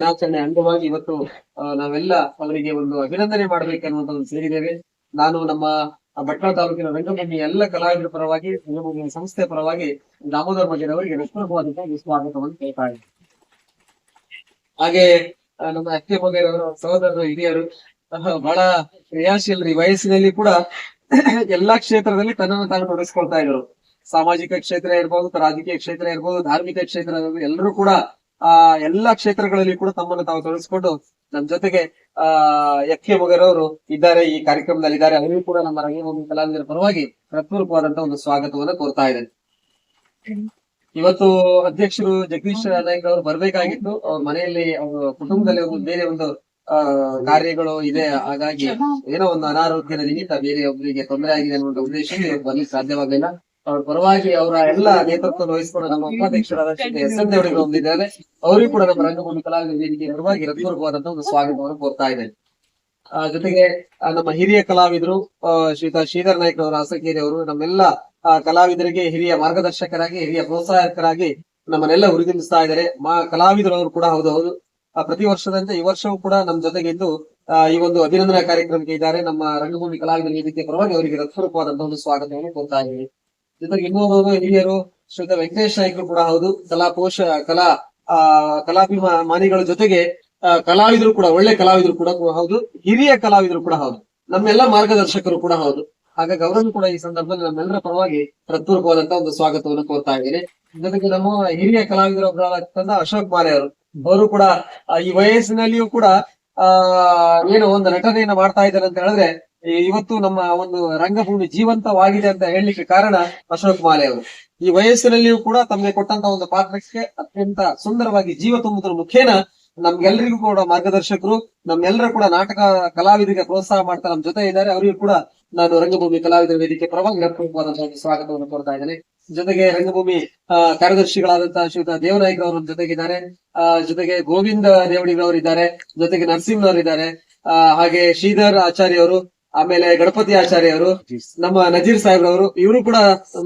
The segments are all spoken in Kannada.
ದಿನಾಚರಣೆ ಅಂಗವಾಗಿ ಇವತ್ತು ನಾವೆಲ್ಲ ಅವರಿಗೆ ಒಂದು ಅಭಿನಂದನೆ ಮಾಡ್ಬೇಕನ್ನುವಂತ ಒಂದು ಸೇರಿದ್ದೇವೆ ನಾನು ನಮ್ಮ ಭಟ್ಕಳ ತಾಲೂಕಿನ ರಂಗಭೂಮಿ ಎಲ್ಲ ಕಲಾವಿದರ ಪರವಾಗಿ, ರಂಗಭೂಮಿ ಸಂಸ್ಥೆ ಪರವಾಗಿ ದಾಮೋದರ ಬಗ್ಗೆ ಅವರಿಗೆ ಸ್ವಾಗತವನ್ನು ಕೇಳ್ತಾ. ಹಾಗೆ ನಮ್ಮ ಅಕ್ಕಿ ಮಗರವರ ಸಹೋದರರು, ಹಿರಿಯರು ಬಹಳ ಕ್ರಿಯಾಶೀಲರು. ವಯಸ್ಸಿನಲ್ಲಿ ಕೂಡ ಎಲ್ಲಾ ಕ್ಷೇತ್ರದಲ್ಲಿ ತನ್ನನ್ನು ತಾನು ತೊಡಗಿಸ್ಕೊಳ್ತಾ ಇದ್ರು ಸಾಮಾಜಿಕ ಕ್ಷೇತ್ರ ಇರ್ಬೋದು, ರಾಜಕೀಯ ಕ್ಷೇತ್ರ ಇರ್ಬೋದು, ಧಾರ್ಮಿಕ ಕ್ಷೇತ್ರ ಎಲ್ಲರೂ ಕೂಡ ಆ ಎಲ್ಲಾ ಕ್ಷೇತ್ರಗಳಲ್ಲಿ ಕೂಡ ತಮ್ಮನ್ನು ತಾವು ತೊಡಗಿಸಿಕೊಂಡು ನಮ್ಮ ಜೊತೆಗೆ, ಆ ಎಕ್ಕೆ ಮೊಗರವರು ಇದ್ದಾರೆ, ಈ ಕಾರ್ಯಕ್ರಮದಲ್ಲಿ ಇದ್ದಾರೆ, ಅವರಿಗೂ ಕೂಡ ನಮ್ಮ ರಂಗಭೂಮಿ ಕಲಾವಿದರ ಪರವಾಗಿ ಹೃತ್ಪೂರ್ವಕವಾದಂತಹ ಒಂದು ಸ್ವಾಗತವನ್ನು ಕೋರ್ತಾ ಇದೆ ಇವತ್ತು ಅಧ್ಯಕ್ಷರು ಜಗದೀಶ್ ನಾಯ್ಕ ಅವರು ಬರ್ಬೇಕಾಗಿತ್ತು. ಅವ್ರ ಮನೆಯಲ್ಲಿ ಅವ್ರ ಕುಟುಂಬದಲ್ಲಿ ಒಂದು ಬೇರೆ ಒಂದು ಕಾರ್ಯಗಳು ಇದೆ. ಹಾಗಾಗಿ ಏನೋ ಒಂದು ಅನಾರೋಗ್ಯದ ನಿಮಿತ್ತ ಬೇರೆ ಒಬ್ಬರಿಗೆ ತೊಂದರೆ ಆಗಿದೆ ಅನ್ನೋ ಉದ್ದೇಶ ಬರ್ಲಿಕ್ಕೆ ಸಾಧ್ಯವಾಗಲಿಲ್ಲ. ಅವ್ರ ಪರವಾಗಿ ಅವರ ಎಲ್ಲ ನೇತೃತ್ವ ವಹಿಸಿಕೊಂಡು ನಮ್ಮ ಉಪಾಧ್ಯಕ್ಷರಾದ ಎಸ್ ಎನ್ ದೇವರಿಗೆ ಹೊಂದಿದ್ದಾರೆ ಅವರಿಗೂ ಕೂಡ ನಮ್ಮ ರಂಗಭೂಮಿ ಕಲಾವಿದ ವೇದಿಕೆ ಪರವಾಗಿ ಹೃತ್ಪೂರ್ವಕವಾದಂತಹ ಒಂದು ಸ್ವಾಗತವನ್ನು ಕೋರ್ತಾ ಇದ್ದೇನೆ. ಆ, ಜೊತೆಗೆ ನಮ್ಮ ಹಿರಿಯ ಕಲಾವಿದರು ಶ್ರೀತಾ ಶ್ರೀಧರ್ ನಾಯ್ಕ ಅವರ ನಮ್ಮೆಲ್ಲ ಕಲಾವಿದರಿಗೆ ಹಿರಿಯ ಮಾರ್ಗದರ್ಶಕರಾಗಿ ಹಿರಿಯ ಪ್ರೋತ್ಸಾಹಕರಾಗಿ ನಮ್ಮನ್ನೆಲ್ಲ ಹುರಿದುಂಬಿಸ್ತಾ ಇದ್ದಾರೆ. ಮಾ ಕಲಾವಿದರು ಅವರು ಕೂಡ ಹೌದು ಹೌದು. ಪ್ರತಿ ವರ್ಷದಂತೆ ಈ ವರ್ಷವೂ ಕೂಡ ನಮ್ಮ ಜೊತೆಗೆ ಇದ್ದು ಈ ಒಂದು ಅಭಿನಂದನಾ ಕಾರ್ಯಕ್ರಮಕ್ಕೆ ಇದ್ದಾರೆ. ನಮ್ಮ ರಂಗಭೂಮಿ ಕಲಾವಿದರ ವೇದಿಕೆ ಪರವಾಗಿ ಅವರಿಗೆ ಹೃತ್ಪೂರ್ವಕವಾದಂತಹ ಒಂದು ಸ್ವಾಗತವನ್ನು ಕೋರ್ತಾ ಇದ್ದೀವಿ ಜೊತೆಗೆ ಇನ್ನೊಬ್ಬ ಹಿರಿಯರು ಶ್ರೀಯುತ ವೆಂಕಟೇಶ್ ನಾಯ್ಕರು ಕೂಡ ಹೌದು. ಕಲಾ ಪೋಷ, ಕಲಾ, ಆ, ಕಲಾಭಿಮಾನಿಗಳ ಜೊತೆಗೆ ಕಲಾವಿದರು ಕೂಡ, ಒಳ್ಳೆ ಕಲಾವಿದರು ಕೂಡ ಹೌದು. ಹಿರಿಯ ಕಲಾವಿದರು ಕೂಡ ಹೌದು. ನಮ್ಮೆಲ್ಲ ಮಾರ್ಗದರ್ಶಕರು ಕೂಡ ಹೌದು. ಹಾಗಾಗಿ ಅವರನ್ನು ಕೂಡ ಈ ಸಂದರ್ಭದಲ್ಲಿ ನಮ್ಮೆಲ್ಲರ ಪರವಾಗಿ ಹೃತ್ಪೂರ್ವಕವಾದಂತಹ ಒಂದು ಸ್ವಾಗತವನ್ನು ಕೋರ್ತಾ ಇದ್ದೀನಿ. ಜೊತೆಗೆ ನಮ್ಮ ಹಿರಿಯ ಕಲಾವಿದರೊಬ್ಬರಾದಂತ ಅಶೋಕ್ ಮಾಲೆ ಅವರು ಅವರು ಕೂಡ ಈ ವಯಸ್ಸಿನಲ್ಲಿಯೂ ಕೂಡ, ಆ, ಏನು ಒಂದು ನಟನೆಯನ್ನು ಮಾಡ್ತಾ ಇದ್ದಾರೆ ಅಂತ ಹೇಳಿದ್ರೆ ಇವತ್ತು ನಮ್ಮ ಒಂದು ರಂಗಭೂಮಿ ಜೀವಂತವಾಗಿದೆ ಅಂತ ಹೇಳಲಿಕ್ಕೆ ಕಾರಣ ಅಶೋಕ್ ಮಾಲೆ ಅವರು. ಈ ವಯಸ್ಸಿನಲ್ಲಿಯೂ ಕೂಡ ತಮಗೆ ಕೊಟ್ಟಂತ ಒಂದು ಪಾತ್ರಕ್ಕೆ ಅತ್ಯಂತ ಸುಂದರವಾಗಿ ಜೀವ ತುಂಬುದ್ರ ಮುಖೇನ ನಮ್ಗೆಲ್ಲರಿಗೂ ಕೂಡ ಮಾರ್ಗದರ್ಶಕರು, ನಮ್ಮೆಲ್ಲರೂ ಕೂಡ ನಾಟಕ ಕಲಾವಿದರಿಗೆ ಪ್ರೋತ್ಸಾಹ ಮಾಡ್ತಾ ನಮ್ಮ ಜೊತೆ ಇದ್ದಾರೆ. ಅವರಿಗೂ ಕೂಡ ನಾನು ರಂಗಭೂಮಿ ಕಲಾವಿದರ ವೇದಿಕೆ ಪರವಾಗಿ ಒಂದು ಸ್ವಾಗತವನ್ನು ಕೊಡ್ತಾ ಇದ್ದೇನೆ. ಜೊತೆಗೆ ರಂಗಭೂಮಿ ಕಾರ್ಯದರ್ಶಿಗಳಾದಂತಹ ಶ್ರೀಯುತ ದೇವನಾಯ್ಕ ಅವರು ಜೊತೆಗಿದ್ದಾರೆ. ಜೊತೆಗೆ ಗೋವಿಂದ ದೇವಡಿಗಳವರು ಇದ್ದಾರೆ. ಜೊತೆಗೆ ನರಸಿಂಹನವರು ಇದ್ದಾರೆ ಹಾಗೆ ಶ್ರೀಧರ್ ಆಚಾರ್ಯ ಅವರು ಆಮೇಲೆ ಗಣಪತಿ ಆಚಾರ್ಯ ಅವರು ನಮ್ಮ ನಜೀರ್ ಸಾಹೇಬ್ರವರು ಇವರು ಕೂಡ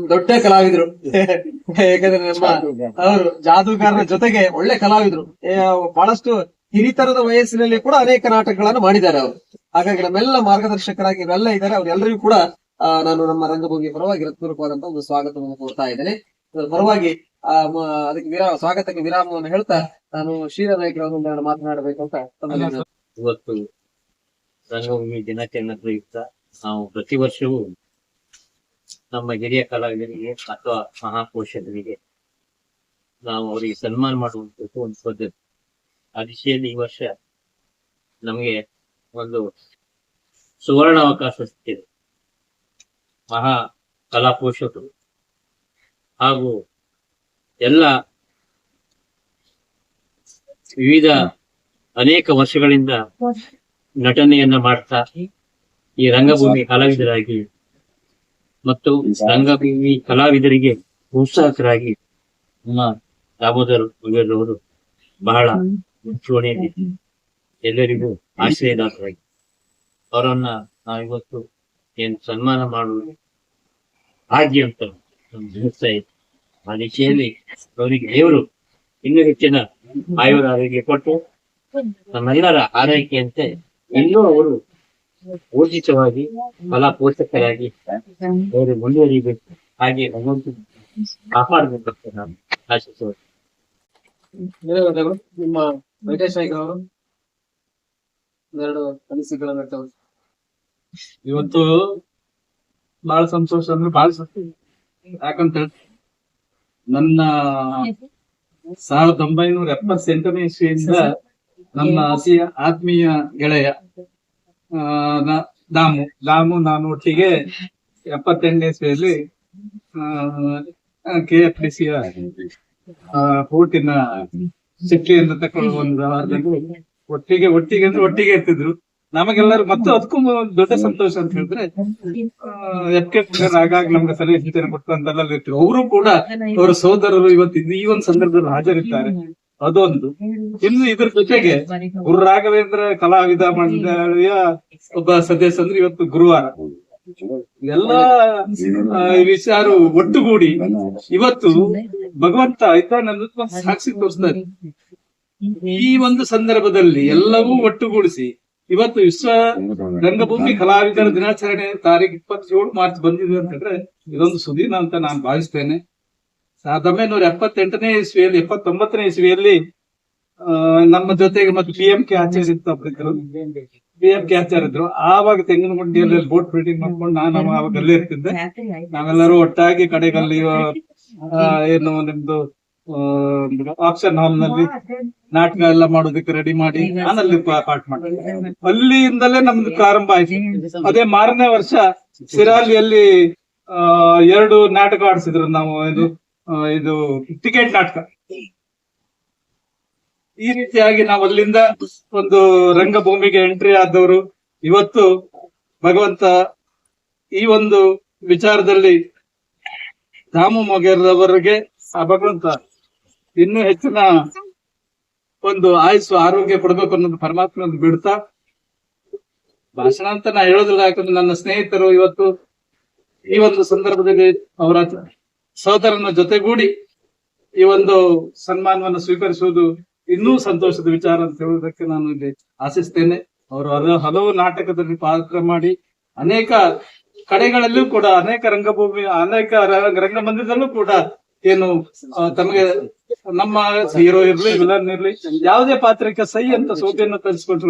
ದೊಡ್ಡ ಕಲಾವಿದರು. ಯಾಕಂದ್ರೆ ನಮ್ಮ ಅವರು ಜಾದೂಗಾರರ ಜೊತೆಗೆ ಒಳ್ಳೆ ಕಲಾವಿದರು. ಬಹಳಷ್ಟು ಹಿರಿತರದ ವಯಸ್ಸಿನಲ್ಲಿ ಕೂಡ ಅನೇಕ ನಾಟಕಗಳನ್ನು ಮಾಡಿದ್ದಾರೆ ಅವರು. ಹಾಗಾಗಿ ನಮ್ಮೆಲ್ಲ ಮಾರ್ಗದರ್ಶಕರಾಗಿ ಇವೆಲ್ಲ ಇದ್ದಾರೆ. ಅವರೆಲ್ಲರಿಗೂ ಕೂಡ ನಾನು ನಮ್ಮ ರಂಗಭೂಮಿ ಪರವಾಗಿ ಹೃತ್ಪೂರ್ವಕವಾದಂತಹ ಒಂದು ಸ್ವಾಗತವನ್ನು ಕೊಡ್ತಾ ಇದ್ದೇನೆ. ಅದರ ಪರವಾಗಿ ಆ, ಮ- ಅದಕ್ಕೆ ವಿರಾಮ ಸ್ವಾಗತಕ್ಕೆ ವಿರಾಮವನ್ನು ಹೇಳ್ತಾ ನಾನು ಶ್ರೀರಾಮಯ್ಯರವರನ್ನು ಮಾತನಾಡಬೇಕು ಅಂತ ನಾನು- ಇವತ್ತು ರಂಗಭೂಮಿ ದಿನಾಚರಣೆ ಪ್ರಯುಕ್ತ ನಾವು ಪ್ರತಿ ವರ್ಷವೂ ನಮ್ಮ ಹಿರಿಯ ಕಲಾವಿದರಿಗೆ ಅಥವಾ ಮಹಾಪೋಷಕರಿಗೆ ನಾವು ಅವರಿಗೆ ಸನ್ಮಾನ ಮಾಡುವಂತದ್ದು ಒಂದು ಪದ್ಧತಿ. ಆ ದಿಶೆಯಲ್ಲಿ ಈ ವರ್ಷ ನಮಗೆ ಒಂದು ಸುವರ್ಣ ಅವಕಾಶ ಸಿಕ್ಕಿದೆ. ಮಹಾ ಕಲಾ ಹಾಗೂ ಎಲ್ಲ ವಿವಿಧ ಅನೇಕ ವರ್ಷಗಳಿಂದ ನಟನೆಯನ್ನ ಮಾಡ್ತಾ ಈ ರಂಗಭೂಮಿ ಕಲಾವಿದರಾಗಿ ಮತ್ತು ರಂಗಭೂಮಿ ಕಲಾವಿದರಿಗೆ ಉತ್ಸಾಹಕರಾಗಿ ನಮ್ಮ ದಾಮೋದರ್ ಅವರು ಬಹಳ ಮುಂಚೂಣಿಯಲ್ಲಿ ಎಲ್ಲರಿಗೂ ಆಶ್ರಯದಾತರಾಗಿ ಅವರನ್ನ ನಾವಿವತ್ತು ಏನ್ ಸನ್ಮಾನ ಮಾಡುವುದು ಹಾಗೆ ಅಂತ ಅನಿಸ್ತಾ ಇದೆ. ಆ ದಿಶೆಯಲ್ಲಿ ಅವರಿಗೆ ದೇವರು ಇನ್ನೂ ಹೆಚ್ಚಿನ ಆಯುರ ಆರೋಗ್ಯ ಕೊಟ್ಟು ನಮ್ಮೆಲ್ಲರ ಆರೈಕೆಯಂತೆ ಇನ್ನೂ ಅವರು ಊರ್ಜಿತವಾಗಿ ಫಲ ಪೋಷಕರಾಗಿ ಅವರು ಮುಂದುವರಿಬೇಕು. ಹಾಗೆ ಭಗವಂತ ಕಾಪಾಡಬೇಕಂತ ನಾನು ಆಶಿಸುವ. ಧನ್ಯವಾದಗಳು. ನಿಮ್ಮ ವೆಂಕಟೇಶ್ ನಾಯ್ಕ ಅವರು ಎರಡು ಅನಿಸಿಕೆಗಳನ್ನು ಇವತ್ತು ಬಹಳ ಸಂತೋಷ ಅಂದ್ರೆ ಬಹಳ ಸಂತೋಷ. ಯಾಕಂತ ನನ್ನ ಸಾವಿರದ ಒಂಬೈನೂರ ಎಪ್ಪತ್ತೆಂಟನೇ ಇಸ್ವಿಯಿಂದ ನಮ್ಮ ಅತಿ ಆತ್ಮೀಯ ಗೆಳೆಯ ದಾಮು. ದಾಮು ನಾನು ಒಟ್ಟಿಗೆ ಎಪ್ಪತ್ತೆಂಟನೇ ಇಸ್ವಿಯಲ್ಲಿ ಕೆ ಎಫ್ ಡಿ ಸಿಯ ಊಟಿನ ಸಿಟ್ಟಿಯನ್ನು ತಕೊಂಡು ಒಂದು ವ್ಯವಹಾರದಲ್ಲಿ ಒಟ್ಟಿಗೆ ಒಟ್ಟಿಗೆ ಅಂದ್ರೆ ಒಟ್ಟಿಗೆ ಇರ್ತಿದ್ರು. ನಮಗೆಲ್ಲರೂ ಮತ್ತೆ ಅದಕ್ಕೂ ದೊಡ್ಡ ಸಂತೋಷ ಅಂತ ಹೇಳಿದ್ರೆ ಎಫ್ ಕೆ ಆಗಾಗ ನಮ್ಗೆ ಸಲಹೆ ಸೂಚನೆ ಕೊಟ್ಟು ಅಂತೆಲ್ಲ ಇರ್ತೀವಿ ಅವರು ಕೂಡ ಅವರ ಸೋದರರು ಇವತ್ತು ಈ ಒಂದು ಸಂದರ್ಭದಲ್ಲಿ ಹಾಜರಿದ್ದಾರೆ. ಅದೊಂದು. ಇನ್ನು ಇದ್ರ ಜೊತೆಗೆ ಗುರು ರಾಘವೇಂದ್ರ ಕಲಾವಿದ ಮಂಡಳಿಯ ಒಬ್ಬ ಸದಸ್ಯ ಅಂದ್ರೆ ಇವತ್ತು ಗುರುವಾರ. ಎಲ್ಲ ವಿಚಾರ ಒಟ್ಟುಗೂಡಿ ಇವತ್ತು ಭಗವಂತ ಆಯ್ತಾ ಸಾಕ್ಷಿ ತೋರಿಸ್ತಾರೆ. ಈ ಒಂದು ಸಂದರ್ಭದಲ್ಲಿ ಎಲ್ಲವೂ ಒಟ್ಟುಗೂಡಿಸಿ ಇವತ್ತು ವಿಶ್ವ ರಂಗಭೂಮಿ ಕಲಾವಿದರ ದಿನಾಚರಣೆ ತಾರೀಕು ಇಪ್ಪತ್ತೇಳು ಮಾರ್ಚ್ ಬಂದಿದೆ ಅಂತ ಹೇಳಿದ್ರೆ ಇದೊಂದು ಸುದೀನ ಅಂತ ನಾನು ಭಾವಿಸ್ತೇನೆ. ಸಾವಿರದ ಒಂಬೈನೂರ ಎಪ್ಪತ್ತೆಂಟನೇ ಇಸ್ವಿಯಲ್ಲಿ, ಎಪ್ಪತ್ತೊಂಬತ್ತನೇ ಇಸ್ವಿಯಲ್ಲಿ ನಮ್ಮ ಜೊತೆಗೆ ಮತ್ತೆ ಪಿ ಎಂ ಕೆ ಆಚಾರ್ಯ ಇತ್ತು ಪಿ ಎಂ ಕೆ ಆಚಾರ್ಯ ಇದ್ರು. ಆವಾಗ ತೆಂಗಿನಗುಂಡಿಯಲ್ಲಿ ಬೋಟ್ ಬಿಲ್ಡಿಂಗ್ ಮಾಡ್ಕೊಂಡು ನಾನು ಆವಾಗ ಅಲ್ಲೇ ಇರ್ತಿದ್ದೆ. ನಾವೆಲ್ಲರೂ ಒಟ್ಟಾಗಿ ಕಡೆಗಲ್ಲಿ ಏನು ನಿಮ್ದು ಆಪ್ಷನ್ ಹಾಲ್ನಲ್ಲಿ ನಾಟಕ ಎಲ್ಲ ಮಾಡೋದಕ್ಕೆ ರೆಡಿ ಮಾಡಿ ನಾನಲ್ಲಿ ಪಾಠ ಮಾಡಿದೆ ಅಲ್ಲಿಯಿಂದಲೇ ನಮ್ದು ಪ್ರಾರಂಭ ಆಯ್ತು. ಅದೇ ಮಾರನೇ ವರ್ಷ ಸಿರಾಲಿಯಲ್ಲಿ ಎರಡು ನಾಟಕ ಆಡಿಸಿದ್ರು ನಾವು ಇದು. ಇದು ಟಿಕೆಟ್ ನಾಟಕ. ಈ ರೀತಿಯಾಗಿ ನಾವು ಅಲ್ಲಿಂದ ಒಂದು ರಂಗಭೂಮಿಗೆ ಎಂಟ್ರಿ ಆದವರು. ಇವತ್ತು ಭಗವಂತ ಈ ಒಂದು ವಿಚಾರದಲ್ಲಿ ರಾಮು ಮೊಗೇರವರಿಗೆ ಆ ಭಗವಂತ ಇನ್ನೂ ಹೆಚ್ಚಿನ ಒಂದು ಆಯಸ್ಸು ಆರೋಗ್ಯ ಕೊಡಬೇಕು ಅನ್ನೋದು ಪರಮಾತ್ಮ ಬಿಡ್ತಾ. ಭಾಷಣ ಅಂತ ನಾ ಹೇಳೋದಿಲ್ಲ, ಯಾಕಂದ್ರೆ ನನ್ನ ಸ್ನೇಹಿತರು ಇವತ್ತು ಈ ಒಂದು ಸಂದರ್ಭದಲ್ಲಿ ಅವರ ಸಹೋದರನ ಜೊತೆಗೂಡಿ ಈ ಒಂದು ಸನ್ಮಾನವನ್ನು ಸ್ವೀಕರಿಸುವುದು ಇನ್ನೂ ಸಂತೋಷದ ವಿಚಾರ ಅಂತ ಹೇಳುವುದಕ್ಕೆ ನಾನು ಇಲ್ಲಿ ಆಶಿಸ್ತೇನೆ. ಅವರು ಹಲ- ಹಲವು ನಾಟಕದಲ್ಲಿ ಪಾತ್ರ ಮಾಡಿ ಅನೇಕ ಕಡೆಗಳಲ್ಲೂ ಕೂಡ, ಅನೇಕ ರಂಗಭೂಮಿ, ಅನೇಕ ರಂಗಮಂದಿರದಲ್ಲೂ ಕೂಡ ಏನು ತಮಗೆ ನಮ್ಮ ಹೀರೋ ಇರ್ಲಿ, ವಿಲನ್ ಇರ್ಲಿ, ಯಾವುದೇ ಪಾತ್ರಕ್ಕೆ ಸೈ ಅಂತ ಸೋತಿಯನ್ನು ತರಿಸ್ಕೊಂಡು